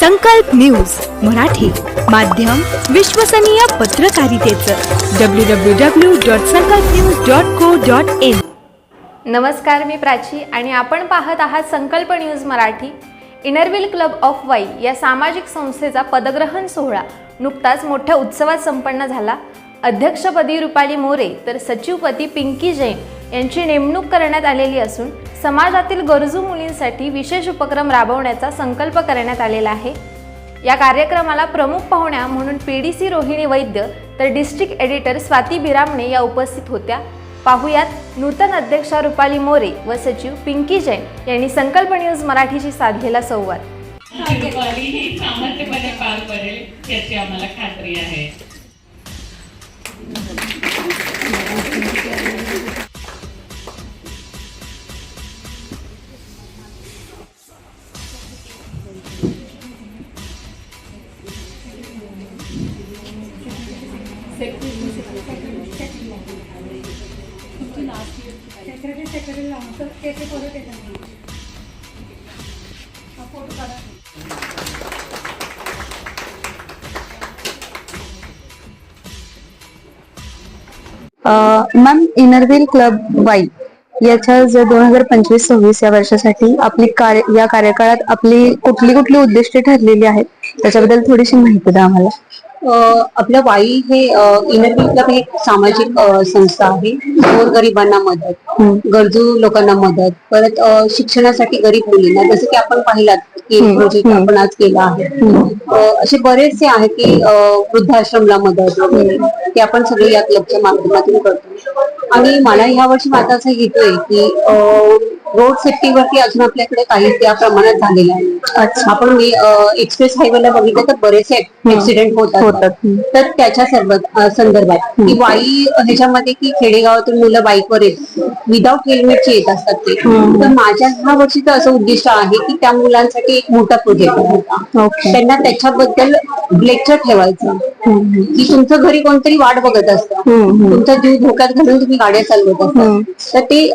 संकल्प न्यूज मराठी माध्यम विश्वसनीय पत्रकारितेचं. W W W dot Sankalp news dot co dot in नमस्कार मी प्राची आणि आपण पाहत आहात Sankalp news Marathi. Inner wheel club of Wai या सामाजिक संस्थेचा पदग्रहण सोहळा नुकताच मोठ्या उत्सवात संपन्न झाला. अध्यक्षपदी रुपाली मोरे तर सचिवपदी पिंकी जैन यांची नेमणूक करण्यात आलेली असून समाजातील गरजू मुलींसाठी विशेष उपक्रम राबवण्याचा संकल्प करण्यात आलेला आहे. या कार्यक्रमाला प्रमुख पाहुण्या म्हणून P D C Rohini Vaidya तर डिस्ट्रिक्ट एडिटर स्वाती बिरामणे या उपस्थित होत्या. पाहुयात नूतन अध्यक्षा रुपाली मोरे व सचिव पिंकी जैन यांनी संकल्प न्यूज मराठीशी साधलेला संवाद. रुपाली सामर्थ्यपणे पार पडेल याची आम्हाला खात्री आहे. मॅम इनरव्हील क्लब वाई याच्या जे दोन हजार पंचवीस सव्वीस या वर्षासाठी आपली कार्य या कार्यकाळात आपली कुठली कुठली उद्दिष्टे ठरलेली आहेत? त्याच्याबद्दल थोडीशी माहिती द्या आम्हाला. आपलं वाई हे इनरव्ही क्लब हे एक सामाजिक संस्था आहे. गोरगरिबांना मदत गरजू लोकांना मदत परत शिक्षणासाठी गरीब मुलींना जसं की आपण पाहिलात की प्रोजेक्ट आपण आज केला आहे. असे बरेचसे आहे की वृद्धाश्रमला मदत वगैरे ते आपण सगळे या क्लबच्या माध्यमातून करतो. आणि मला ह्या वर्षी माझा असं येतोय की रोड सेफ्टीवरती अजून आपल्याकडे काही त्या प्रमाणात झालेलं आहे आपण एक्सप्रेस हायवेला बघितलं तर बरेचसे ऍक्सिडेंट होतात. तर त्याच्या सर्व संदर्भात. की वाई ह्याच्यामध्ये की खेडेगावातून मुलं बाईकवर येत विदाऊट हेल्मेटचे येत असतात ते. तर माझ्या ह्या वर्षीचं असं उद्दिष्ट आहे की त्या मुलांसाठी एक मोठा प्रोजेक्ट होता. त्यांना त्याच्याबद्दल लेक्चर ठेवायचं. की तुमचं घरी कोणतरी वाट बघत असतं. तुमचा जीव धोक्यात घालून तुम्ही गाड्या चालवत असता. तर ते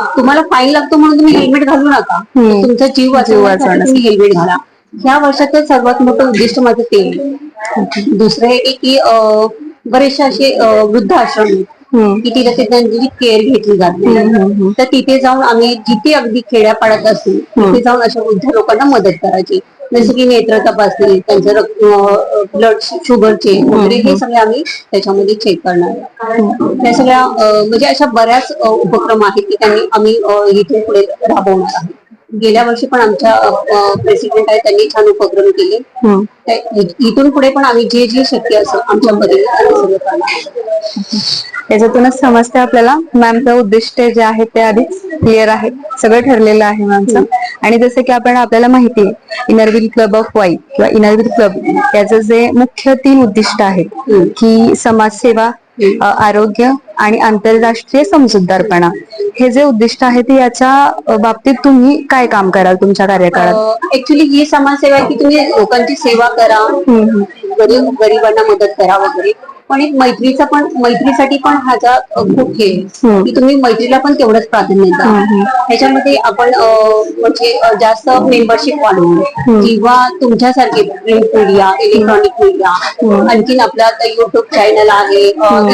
तुम्हाला फाईन लागतो म्हणून तुम्ही हेल्मेट घालू नका. तुमचा जीव वाचवण्यासाठी तुम्ही हेल्मेट घाला. ह्या वर्षाचं सर्वात मोठं उद्दिष्ट माझं ते आहे. दुसरं हे की- की अं, बरेचसे असे अं, वृद्ध आश्रम आहेत. की तिथे ते त्यांची केअर घेतली जाते तर तिथे जाऊन आम्ही जिथे अगदी खेड्यापाड्यात असू तिथे जाऊन अशा वृद्ध लोकांना मदत करायची. जसं की नेत्र तपासणी त्यांचं रक्त ब्लड शुगर चेक वगैरे हे सगळे आम्ही त्याच्यामध्ये चेक करणार. त्या सगळ्या म्हणजे अशा बऱ्याच उपक्रम आहेत की त्यांनी आम्ही इथून पुढे राबवणार आहोत. गेल्या वर्षी पण आमच्या प्रेसिडेंट आहे त्यांनी छान उपक्रम केले. इथून पुढे पण आम्ही जे जे शक्य असेल आमच्या पद्धतीने याच्यातूनच समजते आपल्याला. मॅमचं उद्दिष्ट जे आहे ते आधीच क्लिअर आहे. सगळं ठरलेलं आहे मॅमचं आणि जसं की आपण आपल्याला माहिती आहे इनरव्हील क्लब ऑफ वाई किंवा इनरव्हील क्लब याचं जे मुख्य तीन उद्दिष्ट आहेत की समाजसेवा आरोग्य आणि आंतरराष्ट्रीय समजूतदारपणा. हे जे उद्दिष्ट आहे ते याच्या बाबतीत तुम्ही काय काम कराल तुमच्या कार्यकाळात? ऍक्च्युली ही समाजसेवा की तुम्ही लोकांची सेवा करा गरीब गरिबांना मदत करा वगैरे. पण एक मैत्रीचा पण मैत्रीसाठी पण ह्याचा अ, खूप हे आहे. की तुम्ही मैत्रीला पण तेवढंच प्राधान्य द्या. ह्याच्यामध्ये आपण अ, म्हणजे अ, जास्त मेंबरशिप वाढवून किंवा तुमच्यासारखे प्रिंट मीडिया इलेक्ट्रॉनिक मीडिया आणखीन आपला युट्यूब चॅनल आहे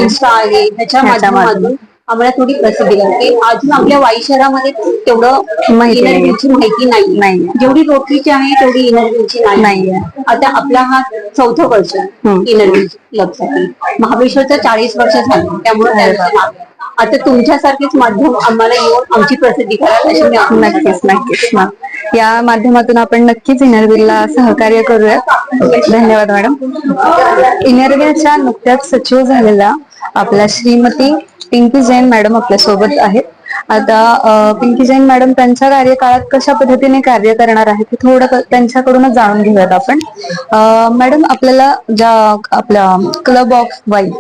इन्स्टा आहे ह्याच्या ह्याच्या माध्यमातून. आम्हाला थोडी प्रसिद्धी लागते. अजून आपल्या वाई शहरामध्ये तेवढं माहिती नाही. माहिती नाही नाहीये. जेवढी रोटरीची आहे तेवढी इनरव्ह्यूची नाही नाहीये. आता आपला हा चौथं वर्ष इनरव्ह्यू क्लबसाठी महाबळेश्वरचं चाळीस वर्ष झालं त्यामुळे त्यांचं नाव आहे. आता तुमच्यासारखेच माध्यम आम्हाला येऊन आमची प्रसिद्धी करा अशी मी आग्रह नक्कीच नक्कीच. मॅम या माध्यमातून आपण नक्कीच इनरव्हीलला सहकार्य करूया धन्यवाद मॅडम इनरव्हीलच्या नुकत्याच सचिव झालेल्या आपल्या श्रीमती पिंकी जैन मॅडम आपल्यासोबत आहेत. आता पिंकी जैन मॅडम त्यांच्या कार्यकाळात कशा पद्धतीने कार्य करणार आहेत हे थोडं त्यांच्याकडूनच जाणून घेऊयात आपण. मॅडम आपल्याला ज्या आपल्या क्लब ऑफ वाई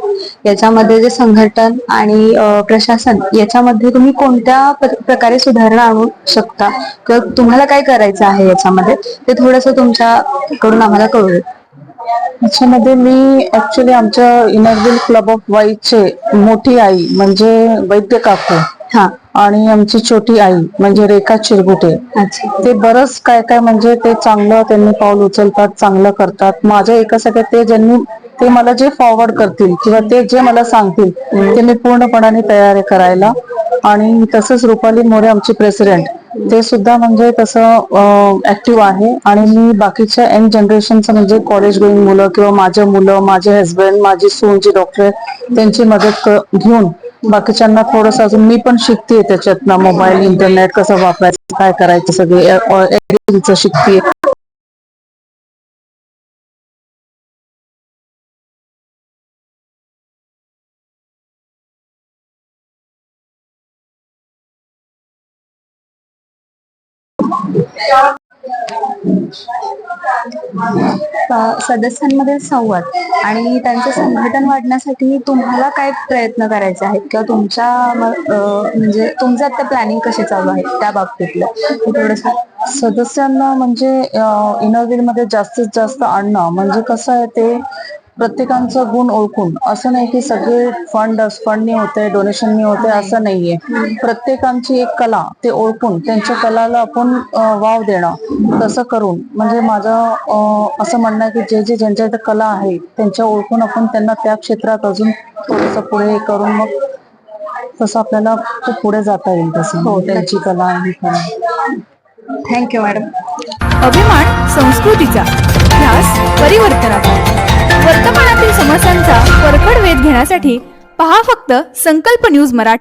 याच्यामध्ये जे संघटन आणि प्रशासन याच्यामध्ये तुम्ही कोणत्या प्रकारे सुधारणा आणू शकता? किंवा तुम्हाला काय करायचं आहे याच्यामध्ये? ते थोडस तुमच्याकडून आम्हाला कळू याच्यामध्ये मी ऍक्च्युली आमच्या इनरव्हिल क्लब ऑफ वाईचे मोठी आई म्हणजे वैद्य काकू हा. आणि आमची छोटी आई म्हणजे रेखा चिरगुटे. ते बरंच काय काय म्हणजे ते चांगलं त्यांनी पाऊल उचलतात चांगलं करतात. माझ्या एकासाठी ते ज्यांनी ते मला जे फॉरवर्ड करतील किंवा ते जे मला सांगतील ते मी पूर्णपणाने तयार करायला. आणि तसंच रुपाली मोरे आमची प्रेसिडेंट ते सुद्धा म्हणजे तसं ऍक्टिव्ह आहे. आणि मी बाकीच्या यंग जनरेशनचं म्हणजे कॉलेज गोईंग मुलं किंवा माझे मुलं माझे हस्बंड माझी सून जी डॉक्टर आहे त्यांची मदत घेऊन बाकीच्यांना थोडस अजून मी पण शिकते त्याच्यातनं. मोबाईल इंटरनेट कसं वापरायचं काय करायचं सगळे editing शिकते सदस्यांमधील संवाद आणि त्यांचं संघटन वाढण्यासाठी तुम्हाला काय प्रयत्न करायचे आहेत? किंवा तुमच्या म्हणजे तुमचं आता प्लॅनिंग कसे चालू आहे त्या बाबतीतलं? थोडस सदस्यांना म्हणजे इनरव्हील मध्ये जास्तीत जास्त आणणं म्हणजे कसं आहे ते प्रत्येकांचं गुण ओळखून. असं नाही की सगळे फंड फंडनी होते डोनेशननी होते असं नाहीये. प्रत्येकांची एक कला ते ओळखून त्यांच्या कलाला आपण वाव देणं तसं करून. म्हणजे माझं असं म्हणणं आहे की जे जे ज्यांच्याकडे कला आहे त्यांच्या ओळखून आपण त्यांना त्या क्षेत्रात अजून थोडस पुढे हे करून मग तसं आपल्याला खूप पुढे जाता येईल तसं. हो त्यांची कला आहे कला. थँक्यू मॅडम अभिमान संस्कृतीचा ध्यास परिवर्तनाचा. वर्तमानातील समस्यांचा परखड वेध घेण्यासाठी पहा फक्त संकल्प न्यूज मराठी.